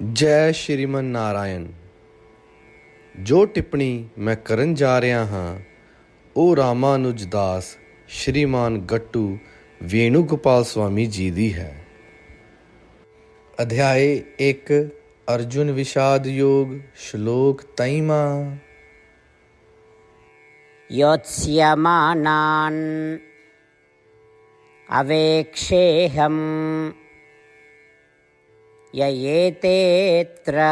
ਜੈ ਸ਼੍ਰੀਮਨ ਨਾਰਾਇਣ, ਜੋ ਟਿੱਪਣੀ ਮੈਂ ਕਰਨ ਜਾ ਰਿਹਾ ਹਾਂ ਉਹ ਰਾਮਾਨੁਜ ਦਾਸ, ਸ਼੍ਰੀਮਾਨ ਗੱਟੂ ਵੇਣੂ ਗੋਪਾਲ ਸਵਾਮੀ ਜੀ ਦੀ ਹੈ। ਅਧਿਆਏ 1 ਅਰਜੁਨ ਵਿਸ਼ਾਦ ਯੋਗ, ਸ਼ਲੋਕ 23 ਯੋਤਸਿਆਮਾਨਾਨ ਅਵੇਖੇਹਮ य एतेऽत्र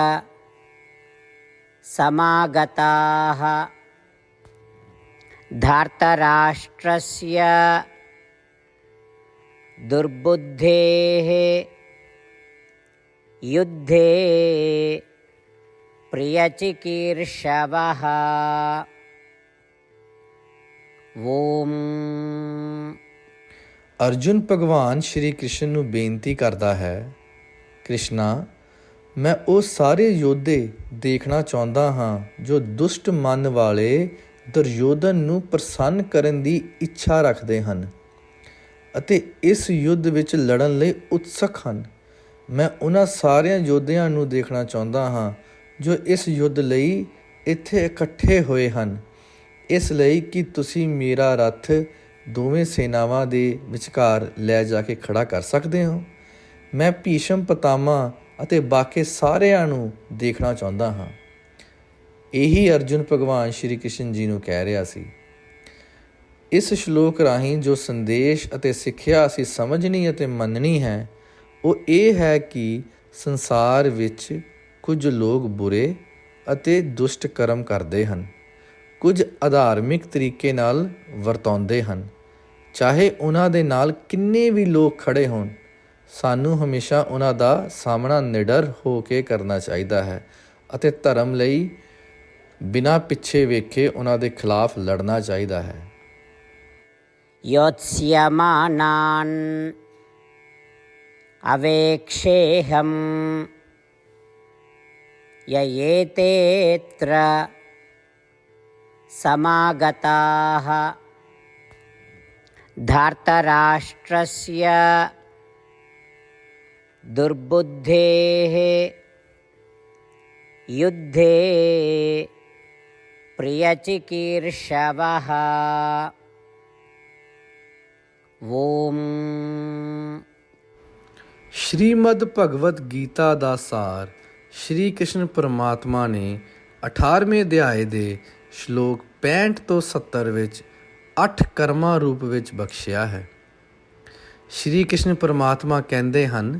समागताः धार्तराष्ट्रस्य दुर्बुद्धेः युद्धे प्रियचिकीर्षवः ॐ ਅਰਜੁਨ ਭਗਵਾਨ ਸ਼੍ਰੀ ਕ੍ਰਿਸ਼ਨ ਨੂੰ ਬੇਨਤੀ ਕਰਦਾ ਹੈ ਕ੍ਰਿਸ਼ਨਾ, ਮੈਂ ਉਹ ਸਾਰੇ ਯੋਧੇ ਦੇਖਣਾ ਚਾਹੁੰਦਾ ਹਾਂ ਜੋ ਦੁਸ਼ਟ ਮਨ ਵਾਲੇ ਦੁਰਯੋਧਨ ਨੂੰ ਪ੍ਰਸੰਨ ਕਰਨ ਦੀ ਇੱਛਾ ਰੱਖਦੇ ਹਨ ਅਤੇ ਇਸ ਯੁੱਧ ਵਿੱਚ ਲੜਨ ਲਈ ਉਤਸਕ ਹਨ। ਮੈਂ ਉਹਨਾਂ ਸਾਰਿਆਂ ਯੋਧਿਆਂ ਨੂੰ ਦੇਖਣਾ ਚਾਹੁੰਦਾ ਹਾਂ ਜੋ ਇਸ ਯੁੱਧ ਲਈ ਇੱਥੇ ਇਕੱਠੇ ਹੋਏ ਹਨ। ਇਸ ਲਈ ਕਿ ਤੁਸੀਂ ਮੇਰਾ ਰੱਥ ਦੋਵੇਂ ਸੈਨਾਵਾਂ ਦੇ ਵਿਚਕਾਰ ਲੈ ਜਾ ਕੇ ਖੜਾ ਕਰ ਸਕਦੇ ਹੋ। ਮੈਂ ਭੀਸ਼ਮ ਪਤਾਮਾ ਅਤੇ ਬਾਕੀ ਸਾਰਿਆਂ ਨੂੰ ਦੇਖਣਾ ਚਾਹੁੰਦਾ ਹਾਂ। ਇਹੀ ਅਰਜੁਨ ਭਗਵਾਨ ਸ਼੍ਰੀ ਕ੍ਰਿਸ਼ਨ ਜੀ ਨੂੰ ਕਹਿ ਰਿਹਾ ਸੀ। ਇਸ ਸ਼ਲੋਕ ਰਾਹੀਂ ਜੋ ਸੰਦੇਸ਼ ਅਤੇ ਸਿੱਖਿਆ ਅਸੀਂ ਸਮਝਣੀ ਅਤੇ ਮੰਨਣੀ ਹੈ, ਉਹ ਇਹ ਹੈ ਕਿ ਸੰਸਾਰ ਵਿੱਚ ਕੁਝ ਲੋਕ ਬੁਰੇ ਅਤੇ ਦੁਸ਼ਟ ਕਰਮ ਕਰਦੇ ਹਨ। ਕੁਝ ਅਧਾਰਮਿਕ ਤਰੀਕੇ ਨਾਲ ਵਰਤਾਉਂਦੇ ਹਨ। ਚਾਹੇ ਉਹਨਾਂ ਦੇ ਨਾਲ ਕਿੰਨੇ ਵੀ ਲੋਕ ਖੜੇ ਹੋਣ ਸਾਨੂੰ ਹਮੇਸ਼ਾ ਉਹਨਾਂ ਦਾ ਸਾਹਮਣਾ ਨਿਡਰ ਹੋ ਕੇ ਕਰਨਾ ਚਾਹੀਦਾ ਹੈ ਅਤੇ ਧਰਮ ਲਈ ਬਿਨਾਂ ਪਿੱਛੇ ਵੇਖੇ ਉਹਨਾਂ ਦੇ ਖਿਲਾਫ ਲੜਨਾ ਚਾਹੀਦਾ ਹੈ। ਯੋਤਸਯਮਾਨਾਨ ਅਵੇਖੇਹਮ ਯਯੇਤੇਤ੍ਰ ਸਮਾਗਤਾਹ ਧਾਰਤਰਾਸ਼ਟਰਸਯ दुर्बुद्धेः युद्धे प्रियचिकीर्षवः ॐ ਸ਼੍ਰੀਮਦ ਭਗਵਤ ਗੀਤਾ ਦਾ ਸਾਰ ਸ਼੍ਰੀ ਕ੍ਰਿਸ਼ਨ ਪਰਮਾਤਮਾ ਨੇ 18ਵੇਂ ਅਧਿਆਏ ਦੇ ਸ਼ਲੋਕ 65 ਤੋਂ 70 ਵਿੱਚ 8 ਕਰਮਾਂ ਰੂਪ ਵਿੱਚ ਬਖਸ਼ਿਆ ਹੈ ਸ਼੍ਰੀ ਕ੍ਰਿਸ਼ਨ ਪਰਮਾਤਮਾ ਕਹਿੰਦੇ ਹਨ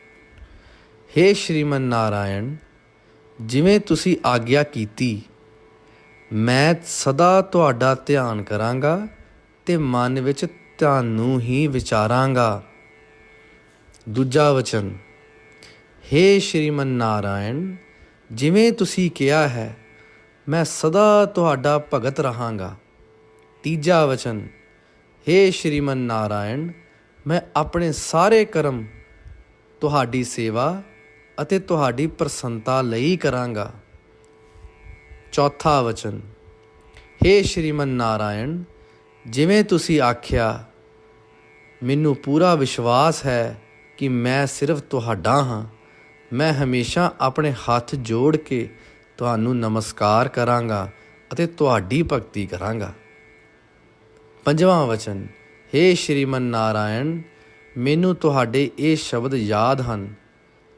हे ਸ਼੍ਰੀਮਨ ਨਾਰਾਇਣ ਜਿਵੇਂ ਤੁਸੀਂ ਆਗਿਆ ਕੀਤੀ ਮੈਂ ਸਦਾ ਤੁਹਾਡਾ ਧਿਆਨ ਕਰਾਂਗਾ ਤੇ ਮਨ ਵਿੱਚ ਤੁਹਾਨੂੰ ਹੀ ਵਿਚਾਰਾਂਗਾ ਦੂਜਾ ਵਚਨ हे ਸ਼੍ਰੀਮਨ ਨਾਰਾਇਣ ਜਿਵੇਂ ਤੁਸੀਂ ਕਿਹਾ ਹੈ ਮੈਂ ਸਦਾ ਤੁਹਾਡਾ ਭਗਤ ਰਹਾਂਗਾ ਤੀਜਾ ਵਚਨ हे ਸ਼੍ਰੀਮਨ ਨਾਰਾਇਣ ਮੈਂ ਆਪਣੇ ਸਾਰੇ ਕਰਮ ਤੁਹਾਡੀ ਸੇਵਾ ਅਤੇ ਤੁਹਾਡੀ ਪ੍ਰਸੰਨਤਾ ਲਈ ਕਰਾਂਗਾ। ਚੌਥਾ ਵਚਨ हे ਸ਼੍ਰੀਮਨ ਨਾਰਾਇਣ, ਜਿਵੇਂ ਤੁਸੀਂ ਆਖਿਆ, ਮੈਨੂੰ ਪੂਰਾ ਵਿਸ਼ਵਾਸ ਹੈ ਕਿ ਮੈਂ ਸਿਰਫ ਤੁਹਾਡਾ ਹਾਂ। ਮੈਂ ਹਮੇਸ਼ਾ ਆਪਣੇ ਹੱਥ ਜੋੜ ਕੇ ਤੁਹਾਨੂੰ ਨਮਸਕਾਰ ਕਰਾਂਗਾ ਅਤੇ ਤੁਹਾਡੀ ਭਗਤੀ ਕਰਾਂਗਾ। ਪੰਜਵਾਂ ਵਚਨ हे ਸ਼੍ਰੀਮਨ ਨਾਰਾਇਣ, ਮੈਨੂੰ ਤੁਹਾਡੇ ਇਹ ਸ਼ਬਦ ਯਾਦ ਹਨ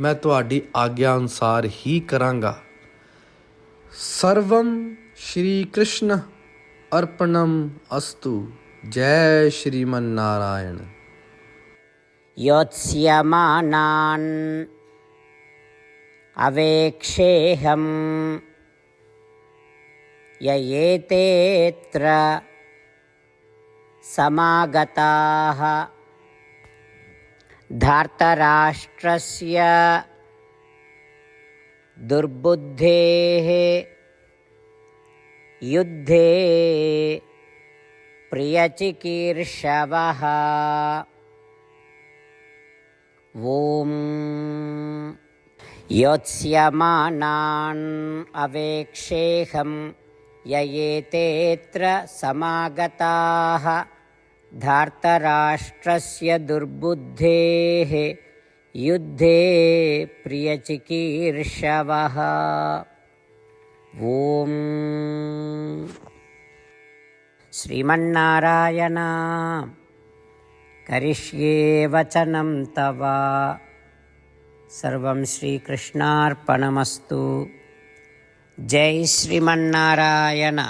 ਮੈਂ ਤੁਹਾਡੀ ਆਗਿਆ ਅਨੁਸਾਰ ਹੀ ਕਰਾਂਗਾ ਸਰਵਮ ਸ਼੍ਰੀ ਕ੍ਰਿਸ਼ਨ ਅਰਪਣਮ ਅਸਤੂ ਜੈ ਸ਼੍ਰੀਮਨ ਨਾਰਾਇਣ योत्स्यमानान् अवेक्षेऽहं य एतेऽत्र समागताः धार्तराष्ट्रस्य दुर्बुद्धेः युद्धे प्रियचिकीर्षवः। ॐ योत्स्यमानान् अवेक्षेऽहं य एतेऽत्र समागताः धार्तराष्ट्रस्य दुर्बुद्धेः युद्धे प्रियचिकीर्षवः ॐ श्रीमन्नारायण करिष्ये वचनं तव सर्वं श्रीकृष्णार्पणमस्तु जय श्रीमन्नारायण